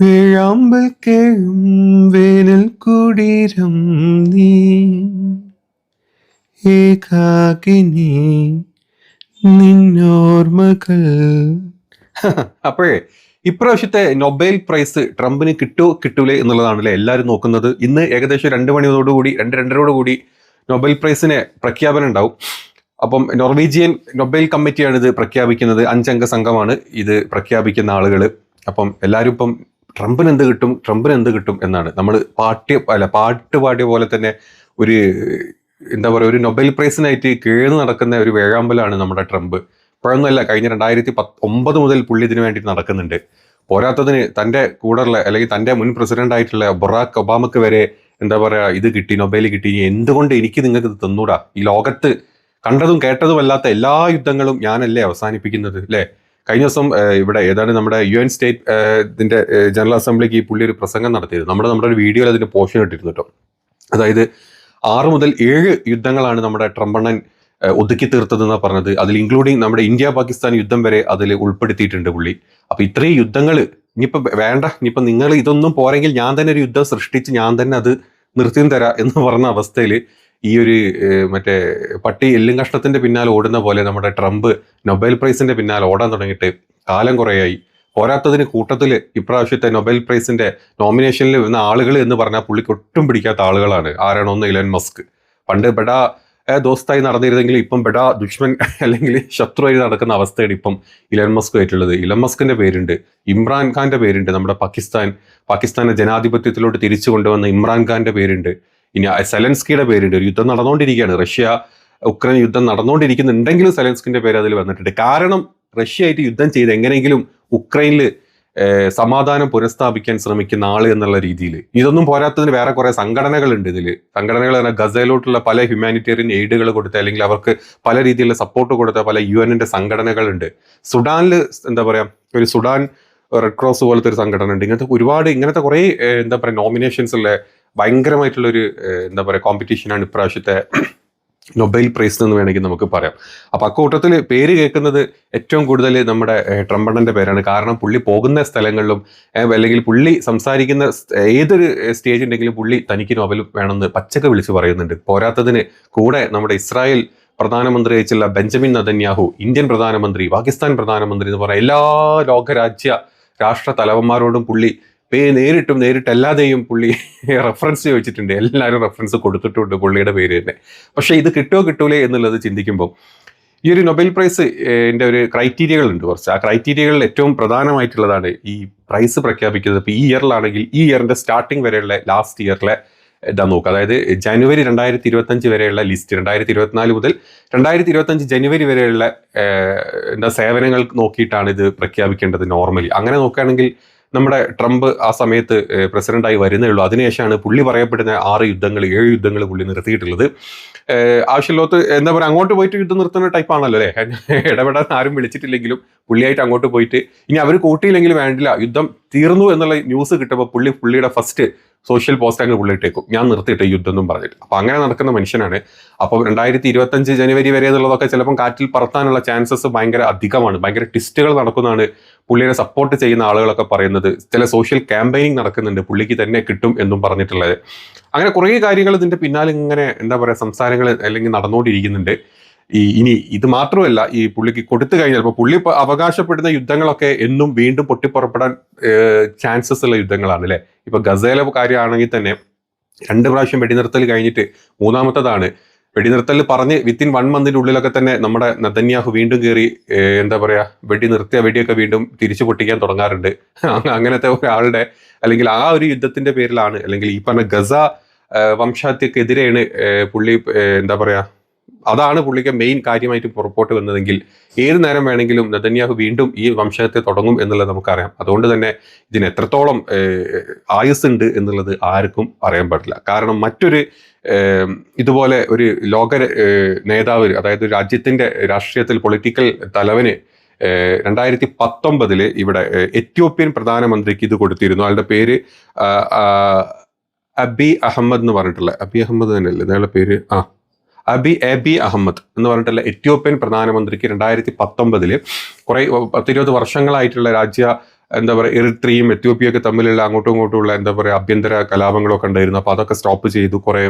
വേഴാമ്പൽ കേഴും വേനൽ കുടീരം നീ. ഏകാകിനി നിന്നോർമ്മകൾ. അപ്പോഴേ ഇപ്രാവശ്യത്തെ നൊബേൽ പ്രൈസ് ട്രംപിന് കിട്ടോ കിട്ടൂലേ എന്നുള്ളതാണല്ലേ എല്ലാവരും നോക്കുന്നത്. ഇന്ന് ഏകദേശം രണ്ട് മണിയോടുകൂടി രണ്ട് രണ്ടരോടുകൂടി നൊബേൽ പ്രൈസിന് പ്രഖ്യാപനം ഉണ്ടാവും. അപ്പം നോർവീജിയൻ നൊബേൽ കമ്മിറ്റിയാണ് ഇത് പ്രഖ്യാപിക്കുന്നത്. അഞ്ചംഗ സംഘമാണ് ഇത് പ്രഖ്യാപിക്കുന്ന ആളുകൾ അപ്പം എല്ലാവരും ഇപ്പം ട്രംപിന് എന്ത് കിട്ടും? ട്രംപിന് എന്ത് കിട്ടും എന്നാണ്. നമ്മൾ പാട്ട് അല്ല പാട്ട് പാടിയ പോലെ തന്നെ ഒരു എന്താ പറയുക ഒരു നൊബേൽ പ്രൈസിനായിട്ട് കീഴ്ന്ന് നടക്കുന്ന ഒരു വേഴാമ്പലാണ് നമ്മുടെ ട്രംപ്. ഇപ്പോഴൊന്നുമല്ല കഴിഞ്ഞ രണ്ടായിരത്തി പത്ത് ഒമ്പത് മുതൽ പുള്ളി ഇതിനു വേണ്ടിയിട്ട് നടക്കുന്നുണ്ട്. പോരാത്തതിന് തന്റെ കൂടെയുള്ള അല്ലെങ്കിൽ തന്റെ മുൻ പ്രസിഡന്റ് ആയിട്ടുള്ള ബൊറാക്ക് ഒബാമക്ക് വരെ എന്താ പറയുക ഇത് കിട്ടി നൊബേൽ കിട്ടി. എന്തുകൊണ്ട് എനിക്ക് നിങ്ങൾക്ക് ഇത് തന്നൂടാ? ഈ ലോകത്ത് കണ്ടതും കേട്ടതുമല്ലാത്ത എല്ലാ യുദ്ധങ്ങളും ഞാനല്ലേ അവസാനിപ്പിക്കുന്നത് അല്ലേ? കഴിഞ്ഞ ദിവസം ഇവിടെ ഏതാണ്ട് നമ്മുടെ യു എൻ സ്റ്റേറ്റ് ഇതിന്റെ ജനറൽ അസംബ്ലിക്ക് ഈ പുള്ളി ഒരു പ്രസംഗം നടത്തിയിരുന്നു. നമ്മുടെ നമ്മുടെ ഒരു വീഡിയോയിൽ അതിന്റെ പോർഷൻ ഇട്ടിരുന്നു കേട്ടോ. അതായത് ആറ് മുതൽ ഏഴ് യുദ്ധങ്ങളാണ് നമ്മുടെ ട്രംപണ്ണൻ ഒതുക്കി തീർത്തതെന്നാണ് പറഞ്ഞത്. അതിൽ ഇൻക്ലൂഡിങ് നമ്മുടെ ഇന്ത്യ പാകിസ്ഥാൻ യുദ്ധം വരെ അതിൽ ഉൾപ്പെടുത്തിയിട്ടുണ്ട് പുള്ളി. അപ്പോൾ ഇത്രയും യുദ്ധങ്ങൾ ഇനിയിപ്പോൾ വേണ്ട. ഇനിയിപ്പോൾ നിങ്ങൾ ഇതൊന്നും പോരെങ്കിൽ ഞാൻ തന്നെ ഒരു യുദ്ധം സൃഷ്ടിച്ച് ഞാൻ തന്നെ അത് നിർത്തിയും തരാം എന്ന് പറഞ്ഞ അവസ്ഥയിൽ ഈ ഒരു മറ്റേ പട്ടി എല്ലും കഷ്ണത്തിന്റെ പിന്നാലെ ഓടുന്ന പോലെ നമ്മുടെ ട്രംപ് നൊബേൽ പ്രൈസിന്റെ പിന്നാലെ ഓടാൻ തുടങ്ങിയിട്ട് കാലം കുറേയായി. പോരാത്തതിന് കൂട്ടത്തിൽ ഇപ്രാവശ്യത്തെ നൊബേൽ പ്രൈസിന്റെ നോമിനേഷനിൽ വരുന്ന ആളുകൾ എന്ന് പറഞ്ഞാൽ പുള്ളിക്ക് ഒട്ടും പിടിക്കാത്ത ആളുകളാണ്. ആരാണ്? ഒന്ന് ഇലൻ മസ്ക്. പണ്ട് ബെഡാ ദോസ്തായി നടന്നിരുന്നെങ്കിൽ ഇപ്പം ബെഡാ ദുഷ്മൻ അല്ലെങ്കിൽ ശത്രുവായി നടക്കുന്ന അവസ്ഥയാണ് ഇപ്പം ഇലൻ മസ്ക് ആയിട്ടുള്ളത്. ഇലൻ മസ്കിന്റെ പേരുണ്ട് ഇമ്രാൻ ഖാന്റെ പേരുണ്ട്. നമ്മുടെ പാകിസ്ഥാൻ പാകിസ്ഥാനെ ജനാധിപത്യത്തിലോട്ട് തിരിച്ചു കൊണ്ടുവന്ന ഇമ്രാൻ ഖാന്റെ പേരുണ്ട്. ഇനി സെലൻസ്കിയുടെ പേരുണ്ട് ഒരു യുദ്ധം നടന്നുകൊണ്ടിരിക്കുകയാണ്. റഷ്യ ഉക്രൈൻ യുദ്ധം നടന്നുകൊണ്ടിരിക്കുന്നുണ്ടെങ്കിലും സെലൻസ്കിന്റെ പേര് അതിൽ വന്നിട്ടുണ്ട്. കാരണം റഷ്യ ആയിട്ട് യുദ്ധം ചെയ്ത് എങ്ങനെയെങ്കിലും ഉക്രൈനിൽ സമാധാനം പുനഃസ്ഥാപിക്കാൻ ശ്രമിക്കുന്ന ആൾ എന്നുള്ള രീതിയിൽ. ഇതൊന്നും പോരാത്തതിന് വേറെ കുറെ സംഘടനകളുണ്ട് ഇതിൽ. സംഘടനകൾ തന്നെ ഗസയിലോട്ടുള്ള പല ഹ്യൂമാനിറ്റേറിയൻ എയ്ഡുകൾ കൊടുത്ത അല്ലെങ്കിൽ അവർക്ക് പല രീതിയിലുള്ള സപ്പോർട്ട് കൊടുത്ത പല യു എന്നിന്റെ സംഘടനകളുണ്ട്. സുഡാനിൽ എന്താ പറയാ ഒരു സുഡാൻ റെഡ് ക്രോസ് പോലത്തെ ഒരു സംഘടന ഉണ്ട് ഇങ്ങനത്തെ ഒരുപാട് ഇങ്ങനത്തെ കുറെ എന്താ പറയുക നോമിനേഷൻസ് ഉള്ള ഭയങ്കരമായിട്ടുള്ള ഒരു എന്താ പറയുക കോമ്പറ്റീഷനാണ് ഇപ്രാവശ്യത്തെ നൊബൈൽ പ്രൈസ് എന്ന് വേണമെങ്കിൽ നമുക്ക് പറയാം. അപ്പോൾ അക്കൂട്ടത്തിൽ പേര് കേൾക്കുന്നത് ഏറ്റവും കൂടുതൽ നമ്മുടെ ട്രംപണ്ണന്റെ പേരാണ്. കാരണം പുള്ളി പോകുന്ന സ്ഥലങ്ങളിലും അല്ലെങ്കിൽ പുള്ളി സംസാരിക്കുന്ന ഏതൊരു സ്റ്റേജ് ഉണ്ടെങ്കിലും പുള്ളി തനിക്ക് നോബൽ വേണമെന്ന് പച്ചക്ക് വിളിച്ച് പറയുന്നുണ്ട്. പോരാത്തതിന് കൂടെ നമ്മുടെ ഇസ്രായേൽ പ്രധാനമന്ത്രി അയച്ചുള്ള ബെഞ്ചമിൻ നദന്യാഹു ഇന്ത്യൻ പ്രധാനമന്ത്രി പാകിസ്ഥാൻ പ്രധാനമന്ത്രി എന്ന് പറയുന്ന എല്ലാ ലോകരാജ്യ രാഷ്ട്ര തലവന്മാരോടും പുള്ളി പേ നേരിട്ടും നേരിട്ടല്ലാതെയും പുള്ളി റെഫറൻസ് ചോദിച്ചിട്ടുണ്ട് എല്ലാവരും റെഫറൻസ് കൊടുത്തിട്ടുണ്ട് പുള്ളിയുടെ പേര് തന്നെ. പക്ഷേ ഇത് കിട്ടുമോ കിട്ടൂലേ എന്നുള്ളത് ചിന്തിക്കുമ്പോൾ ഈ ഒരു നൊബേൽ പ്രൈസ് എന്റെ ഒരു ക്രൈറ്റീരിയകളുണ്ട് കുറച്ച്. ആ ക്രൈറ്റീരിയകളിൽ ഏറ്റവും പ്രധാനമായിട്ടുള്ളതാണ് ഈ പ്രൈസ് പ്രഖ്യാപിക്കുന്നത്. ഇപ്പോൾ ഈ ഇയറിലാണെങ്കിൽ ഈ ഇയറിന്റെ സ്റ്റാർട്ടിംഗ് വരെയുള്ള ലാസ്റ്റ് ഇയറിലെ ഇതാ നോക്കുക അതായത് ജനുവരി രണ്ടായിരത്തി ഇരുപത്തഞ്ച് വരെയുള്ള ലിസ്റ്റ് രണ്ടായിരത്തി ഇരുപത്തിനാല് മുതൽ രണ്ടായിരത്തി ഇരുപത്തഞ്ച് ജനുവരി വരെയുള്ള എന്താ സേവനങ്ങൾ നോക്കിയിട്ടാണ് ഇത് പ്രഖ്യാപിക്കേണ്ടത് നോർമലി അങ്ങനെ നോക്കുകയാണെങ്കിൽ നമ്മുടെ ട്രംപ് ആ സമയത്ത് പ്രസിഡന്റായി വരുന്നേ ഉള്ളൂ. അതിനുശേഷമാണ് പുള്ളി പറയപ്പെടുന്ന ആറ് യുദ്ധങ്ങൾ ഏഴ് യുദ്ധങ്ങൾ പുള്ളി നിർത്തിയിട്ടുള്ളത്. ആവശ്യമില്ലാത്ത എന്താ പറയുക അങ്ങോട്ട് പോയിട്ട് യുദ്ധം നിർത്തുന്ന ടൈപ്പാണല്ലോ അല്ലേ? ഇടപെടാൻ ആരും വിളിച്ചിട്ടില്ലെങ്കിലും പുള്ളിയായിട്ട് അങ്ങോട്ട് പോയിട്ട് ഇനി അവർ കൂട്ടിയില്ലെങ്കിലും വേണ്ടില്ല യുദ്ധം തീർന്നു എന്നുള്ള ന്യൂസ് കിട്ടുമ്പോൾ പുള്ളി പുള്ളിയുടെ ഫസ്റ്റ് സോഷ്യൽ പോസ്റ്റ് അങ്ങ് പുള്ളി ഇട്ടേക്കും. ഞാൻ നിർത്തിയിട്ട് യുദ്ധം എന്നും പറഞ്ഞിട്ട്. അപ്പൊ അങ്ങനെ നടക്കുന്ന മനുഷ്യനാണ്. അപ്പം രണ്ടായിരത്തി ഇരുപത്തഞ്ച് ജനുവരി വരെ എന്നുള്ളതൊക്കെ ചിലപ്പം കാറ്റിൽ പറത്താനുള്ള ചാൻസസ് ഭയങ്കര അധികമാണ്. ഭയങ്കര ട്വിസ്റ്റുകൾ നടക്കുന്നതാണ് പുള്ളിയെ സപ്പോർട്ട് ചെയ്യുന്ന ആളുകളൊക്കെ പറയുന്നത് ചില സോഷ്യൽ ക്യാമ്പയിനിങ് നടക്കുന്നുണ്ട് പുള്ളിക്ക് തന്നെ കിട്ടും എന്നും പറഞ്ഞിട്ടുള്ളത്. അങ്ങനെ കുറേ കാര്യങ്ങൾ ഇതിന്റെ പിന്നാലെ ഇങ്ങനെ എന്താ പറയുക സംസാരങ്ങൾ അല്ലെങ്കിൽ നടന്നുകൊണ്ടിരിക്കുന്നുണ്ട്. ഈ ഇനി ഇത് മാത്രമല്ല ഈ പുള്ളിക്ക് കൊടുത്തു കഴിഞ്ഞാൽ ഇപ്പോൾ പുള്ളി അവകാശപ്പെടുന്ന യുദ്ധങ്ങളൊക്കെ എന്നും വീണ്ടും പൊട്ടിപ്പുറപ്പെടാൻ ചാൻസസ് ഉള്ള യുദ്ധങ്ങളാണ് അല്ലേ? ഇപ്പോൾ ഗസേല കാര്യമാണെങ്കിൽ തന്നെ രണ്ട് പ്രാവശ്യം വെടിനിർത്തൽ കഴിഞ്ഞിട്ട് മൂന്നാമത്തതാണ്. വെടിനിർത്തൽ പറഞ്ഞ് വിത്തിൻ വൺ മന്തിന്റെ ഉള്ളിലൊക്കെ തന്നെ നമ്മുടെ നദന്യാഹു വീണ്ടും കയറി എന്താ പറയാ വെടി നിർത്തിയ വെടിയൊക്കെ വീണ്ടും തിരിച്ചു പൊട്ടിക്കാൻ തുടങ്ങാറുണ്ട്. അങ്ങനത്തെ ഒരാളുടെ അല്ലെങ്കിൽ ആ ഒരു യുദ്ധത്തിന്റെ പേരിലാണ് അല്ലെങ്കിൽ ഈ പറഞ്ഞ ഗസ ഏഹ്, വംശഹത്യക്കെതിരെയാണ് പുള്ളി എന്താ പറയാ അതാണ് പുള്ളിക്ക് മെയിൻ കാര്യമായിട്ട് പുറപ്പോട്ട് വന്നതെങ്കിൽ ഏത് നേരം വേണമെങ്കിലും നദന്യാഹു വീണ്ടും ഈ വംശത്തെ തുടങ്ങും എന്നുള്ളത് നമുക്കറിയാം. അതുകൊണ്ട് തന്നെ ഇതിന് എത്രത്തോളം ആയുസ് ഉണ്ട് എന്നുള്ളത് ആർക്കും അറിയാൻ പാടില്ല. കാരണം മറ്റൊരു ഇതുപോലെ ഒരു ലോക നേതാവ് അതായത് രാജ്യത്തിന്റെ രാഷ്ട്രീയത്തിൽ പൊളിറ്റിക്കൽ തലവന് രണ്ടായിരത്തി പത്തൊമ്പതിൽ ഇവിടെ എത്യോപ്യൻ പ്രധാനമന്ത്രിക്ക് ഇത് കൊടുത്തിരുന്നു. അയാളുടെ പേര് അബി അഹമ്മദ് എന്ന് പറഞ്ഞിട്ടുള്ള അബി അഹമ്മദ് തന്നെയല്ലേ? അയാളുടെ പേര് ആ അബി എബി അഹമ്മദ് എന്ന് പറഞ്ഞിട്ടുള്ള എത്യോപ്യൻ പ്രധാനമന്ത്രിക്ക് രണ്ടായിരത്തി പത്തൊമ്പതിൽ കുറെ പത്തിരുപത് വർഷങ്ങളായിട്ടുള്ള രാജ്യ എന്താ പറയുക എറിത്രിയും എത്യോപ്യയൊക്കെ തമ്മിലുള്ള അങ്ങോട്ടും ഇങ്ങോട്ടുമുള്ള എന്താ പറയുക ആഭ്യന്തര കലാപങ്ങളൊക്കെ ഉണ്ടായിരുന്നു. അപ്പോൾ അതൊക്കെ സ്റ്റോപ്പ് ചെയ്തു. കുറേ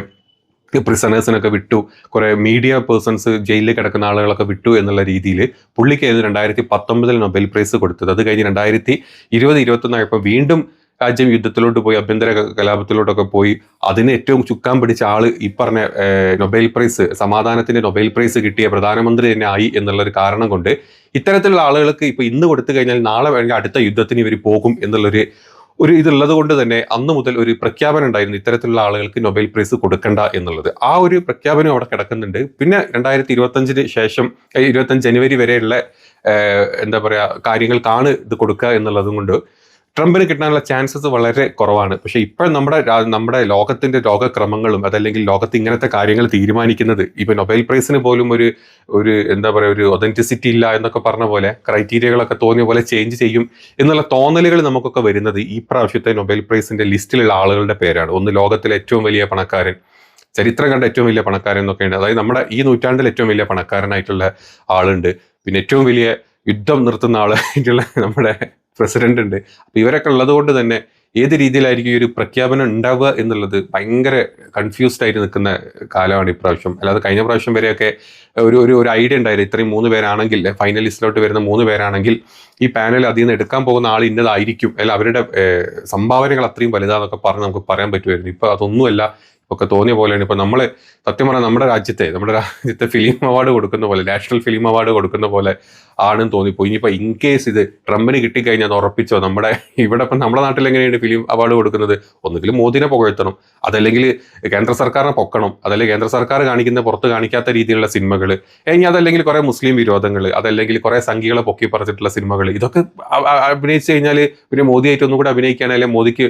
പ്രിസണേഴ്സിനൊക്കെ വിട്ടു. കുറേ മീഡിയ പേഴ്സൺസ് ജയിലിൽ കിടക്കുന്ന ആളുകളൊക്കെ വിട്ടു എന്നുള്ള രീതിയിൽ പുള്ളിക്കായിരുന്നു രണ്ടായിരത്തി പത്തൊമ്പതിൽ നൊബേൽ പ്രൈസ് കൊടുത്തത്. അത് കഴിഞ്ഞ് രണ്ടായിരത്തി ഇരുപത് ഇരുപത്തൊന്നായപ്പോൾ വീണ്ടും രാജ്യം യുദ്ധത്തിലോട്ട് പോയി ആഭ്യന്തര കലാപത്തിലോട്ടൊക്കെ പോയി അതിന് ഏറ്റവും ചുക്കാൻ പിടിച്ച ആൾ ഈ പറഞ്ഞ നൊബേൽ പ്രൈസ് സമാധാനത്തിന്റെ നൊബേൽ പ്രൈസ് കിട്ടിയ പ്രധാനമന്ത്രി തന്നെ ആയി എന്നുള്ള ഒരു കാരണം കൊണ്ട് ഇത്തരത്തിലുള്ള ആളുകൾക്ക് ഇപ്പൊ ഇന്ന് കൊടുത്തു കഴിഞ്ഞാൽ നാളെ വേണമെങ്കിൽ അടുത്ത യുദ്ധത്തിന് ഇവർ പോകും എന്നുള്ളൊരു ഒരു ഇതുള്ളത് കൊണ്ട് തന്നെ അന്ന് മുതൽ ഒരു പ്രഖ്യാപനം ഉണ്ടായിരുന്നു ഇത്തരത്തിലുള്ള ആളുകൾക്ക് നൊബേൽ പ്രൈസ് കൊടുക്കണ്ട എന്നുള്ളത്. ആ ഒരു പ്രഖ്യാപനം അവിടെ കിടക്കുന്നുണ്ട്. പിന്നെ രണ്ടായിരത്തി ഇരുപത്തഞ്ചിന് ശേഷം ഇരുപത്തഞ്ച് ജനുവരി വരെയുള്ള എന്താ പറയുക കാര്യങ്ങൾക്കാണ് ഇത് കൊടുക്കുക എന്നുള്ളതും കൊണ്ട് ട്രംപിന് കിട്ടാനുള്ള ചാൻസസ് വളരെ കുറവാണ്. പക്ഷെ ഇപ്പോൾ നമ്മുടെ നമ്മുടെ ലോകത്തിന്റെ ലോകക്രമങ്ങളും അതല്ലെങ്കിൽ ലോകത്ത് ഇങ്ങനത്തെ കാര്യങ്ങൾ തീരുമാനിക്കുന്നത് ഇപ്പൊ നൊബേൽ പ്രൈസിന് പോലും ഒരു ഒരു എന്താ പറയുക ഒരു ഒതന്റിസിറ്റി ഇല്ല എന്നൊക്കെ പറഞ്ഞ പോലെ ക്രൈറ്റീരിയകളൊക്കെ തോന്നിയ പോലെ ചേഞ്ച് ചെയ്യും എന്നുള്ള തോന്നലുകൾ നമുക്കൊക്കെ വരുന്നത് ഈ പ്രാവശ്യത്തെ നൊബേൽ പ്രൈസിന്റെ ലിസ്റ്റിലുള്ള ആളുകളുടെ പേരാണ്. ഒന്ന് ലോകത്തിലെ ഏറ്റവും വലിയ പണക്കാരൻ ചരിത്രം കണ്ട ഏറ്റവും വലിയ പണക്കാരൻ എന്നൊക്കെയുണ്ട്. അതായത് നമ്മുടെ ഈ നൂറ്റാണ്ടിൽ ഏറ്റവും വലിയ പണക്കാരനായിട്ടുള്ള ആളുണ്ട്. പിന്നെ ഏറ്റവും വലിയ യുദ്ധം നിർത്തുന്ന ആളായിട്ടുള്ള നമ്മുടെ പ്രസിഡന്റ് ഉണ്ട്. അപ്പൊ ഇവരൊക്കെ ഉള്ളത് കൊണ്ട് തന്നെ ഏത് രീതിയിലായിരിക്കും ഈ ഒരു പ്രഖ്യാപനം ഉണ്ടാവുക എന്നുള്ളത് ഭയങ്കര കൺഫ്യൂസ്ഡ് ആയിട്ട് നിൽക്കുന്ന കാലമാണ് ഇപ്രാവശ്യം. അല്ലാതെ കഴിഞ്ഞ പ്രാവശ്യം വരെയൊക്കെ ഒരു ഒരു ഒരു ഐഡിയ ഉണ്ടായിരുന്നു ഇത്രയും മൂന്ന് പേരാണെങ്കിൽ ഫൈനലിസ്റ്റിലോട്ട് വരുന്ന മൂന്ന് പേരാണെങ്കിൽ ഈ പാനൽ അതിൽ നിന്ന് എടുക്കാൻ പോകുന്ന ആൾ ഇന്നതായിരിക്കും. അല്ല അവരുടെ സംഭാവനകൾ അത്രയും വലുതാന്നൊക്കെ പറഞ്ഞ് നമുക്ക് പറയാൻ പറ്റുമായിരുന്നു. ഇപ്പൊ അതൊന്നുമല്ല. ഒക്കെ തോന്നിയ പോലെയാണ്. ഇപ്പൊ നമ്മൾ സത്യം പറഞ്ഞാൽ നമ്മുടെ രാജ്യത്തെ നമ്മുടെ രാജ്യത്തെ ഫിലിം അവാർഡ് കൊടുക്കുന്ന പോലെ നാഷണൽ ഫിലിം അവാർഡ് കൊടുക്കുന്ന പോലെ ആണെന്ന് തോന്നിപ്പോ ഇനിയിപ്പോ ഇൻ കേസ് ഇത് ട്രംപിന് കിട്ടിക്കഴിഞ്ഞാൽ അത് ഉറപ്പിച്ചോ? നമ്മുടെ ഇവിടെ ഇപ്പം നമ്മുടെ നാട്ടിൽ എങ്ങനെയാണ് ഫിലിം അവാർഡ് കൊടുക്കുന്നത്? ഒന്നുകിൽ മോദിനെ പുകഴ്ത്തണം. അതല്ലെങ്കിൽ കേന്ദ്ര സർക്കാരിനെ പൊക്കണം. അതല്ലെങ്കിൽ കേന്ദ്ര സർക്കാർ കാണിക്കുന്ന പുറത്ത് കാണിക്കാത്ത രീതിയിലുള്ള സിനിമകൾ. ഇനി അതല്ലെങ്കിൽ കുറെ മുസ്ലിം വിരോധങ്ങൾ അതല്ലെങ്കിൽ കുറെ സംഘികളെ പൊക്കി പറഞ്ഞിട്ടുള്ള സിനിമകൾ. ഇതൊക്കെ അഭിനയിച്ചു കഴിഞ്ഞാൽ പിന്നെ മോദിയായിട്ട് ഒന്നും കൂടെ അഭിനയിക്കുകയാണെങ്കിൽ മോദിക്ക്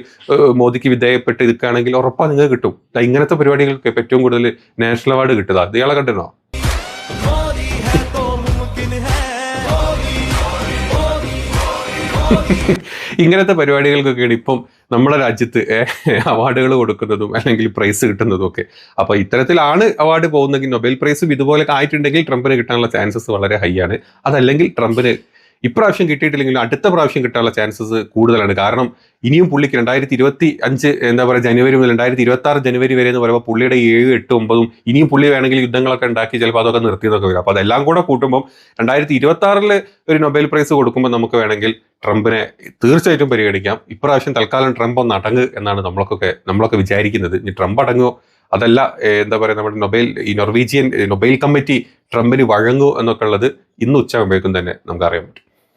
മോദിക്ക് വിധേയപ്പെട്ട് ഇരിക്കുകയാണെങ്കിൽ ഉറപ്പാ നിങ്ങൾക്ക് കിട്ടും. ഇങ്ങനത്തെ പരിപാടികൾക്ക് ഏറ്റവും കൂടുതൽ നാഷണൽ അവാർഡ് കിട്ടുക. ഇയാളെ കണ്ടിരുന്നോ? ഇങ്ങനത്തെ പരിപാടികൾക്കൊക്കെയാണ് ഇപ്പം നമ്മുടെ രാജ്യത്ത് അവാർഡുകൾ കൊടുക്കുന്നതും അല്ലെങ്കിൽ പ്രൈസ് കിട്ടുന്നതും ഒക്കെ. അപ്പോൾ ഇത്തരത്തിലാണ് അവാർഡ് പോകുന്നെങ്കിൽ നൊബേൽ പ്രൈസും ഇതുപോലെ ആയിട്ടുണ്ടെങ്കിൽ ട്രംപിന് കിട്ടാനുള്ള ചാൻസസ് വളരെ ഹൈ ആണ്. അതല്ലെങ്കിൽ ട്രംപിന് ഇപ്രാവശ്യം കിട്ടിയിട്ടില്ലെങ്കിലും അടുത്ത പ്രാവശ്യം കിട്ടാനുള്ള ചാൻസസ് കൂടുതലാണ്. കാരണം ഇനിയും പുള്ളിക്ക് രണ്ടായിരത്തി ഇരുപത്തി അഞ്ച് എന്താ പറയുക ജനുവരി മുതൽ രണ്ടായിരത്തി ഇരുപത്തി ആറ് ജനുവരി വരെ എന്ന് പറയുമ്പോൾ പുള്ളിയുടെ ഏഴ് എട്ട് ഒമ്പതും ഇനിയും പുള്ളി വേണമെങ്കിൽ യുദ്ധങ്ങളൊക്കെ ഉണ്ടാക്കി ചിലപ്പോൾ അതൊക്കെ നിർത്തിയതൊക്കെ വരും. അപ്പോൾ അതെല്ലാം കൂടെ കൂട്ടുമ്പോൾ രണ്ടായിരത്തി ഇരുപത്തി ആറിൽ ഒരു നൊബേൽ പ്രൈസ് കൊടുക്കുമ്പോൾ നമുക്ക് വേണമെങ്കിൽ ട്രംപിനെ തീർച്ചയായിട്ടും പരിഗണിക്കാം. ഇപ്രാവശ്യം തൽക്കാലം ട്രംപ് ഒന്ന് അടങ്ങ് എന്നാണ് നമ്മളൊക്കെ നമ്മളൊക്കെ വിചാരിക്കുന്നത്. ഇനി ട്രംപ് അടങ്ങോ? അതല്ല എന്താ പറയുക നമ്മുടെ നൊബേൽ ഈ നോർവീജിയൻ നൊബേൽ കമ്മിറ്റി ട്രംപിന് വഴങ്ങൂ എന്നൊക്കെ ഉള്ളത് ഇന്ന് ഉച്ചയാകുമ്പോഴേക്കും തന്നെ നമുക്ക് അറിയാൻ പറ്റും.